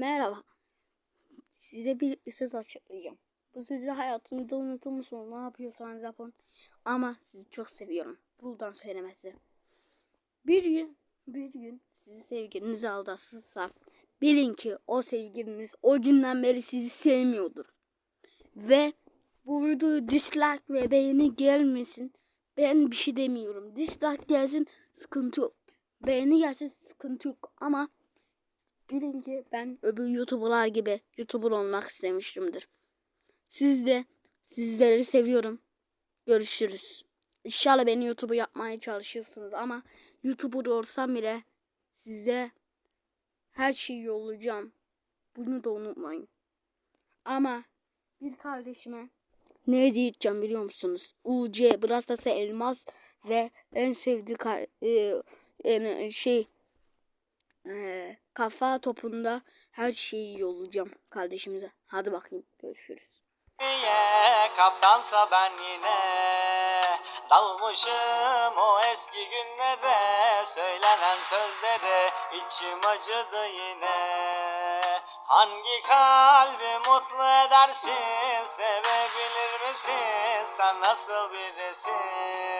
Merhaba. Size bir söz açıklayacağım. Bu sözü hayatınızda unutulmuşsunuz. Ne yapıyorsanız yapın. Ama sizi çok seviyorum. Buradan söylemesi. Bir gün, bir gün sizi sevgiliniz aldatırsa bilin ki o sevgiliniz o günden beri sizi sevmiyordur. Ve bu videoyu dislike ve beğeni gelmesin. Ben bir şey demiyorum. Dislike gelsin sıkıntı yok. Beğeni gelsin sıkıntı yok. Ama bilin ki ben öbür YouTuber'lar gibi YouTuber olmak istemiştimdir. Siz de sizleri seviyorum. Görüşürüz. İnşallah beni YouTuber yapmaya çalışırsınız ama YouTuber olsam bile size her şeyi yollayacağım. Bunu da unutmayın. Ama bir kardeşime ne diyeceğim biliyor musunuz? UC, Brastas'a elmas ve en sevdiği e, en- şey e, kafa topunda her şeyi yollayacağım kardeşimize. Hadi bakayım görüşürüz. Kaptansa ben yine Dalmışım o eski günlere Söylenen sözlere içim acıdı yine Hangi kalbi mutlu edersin Sevebilir misin sen nasıl birisin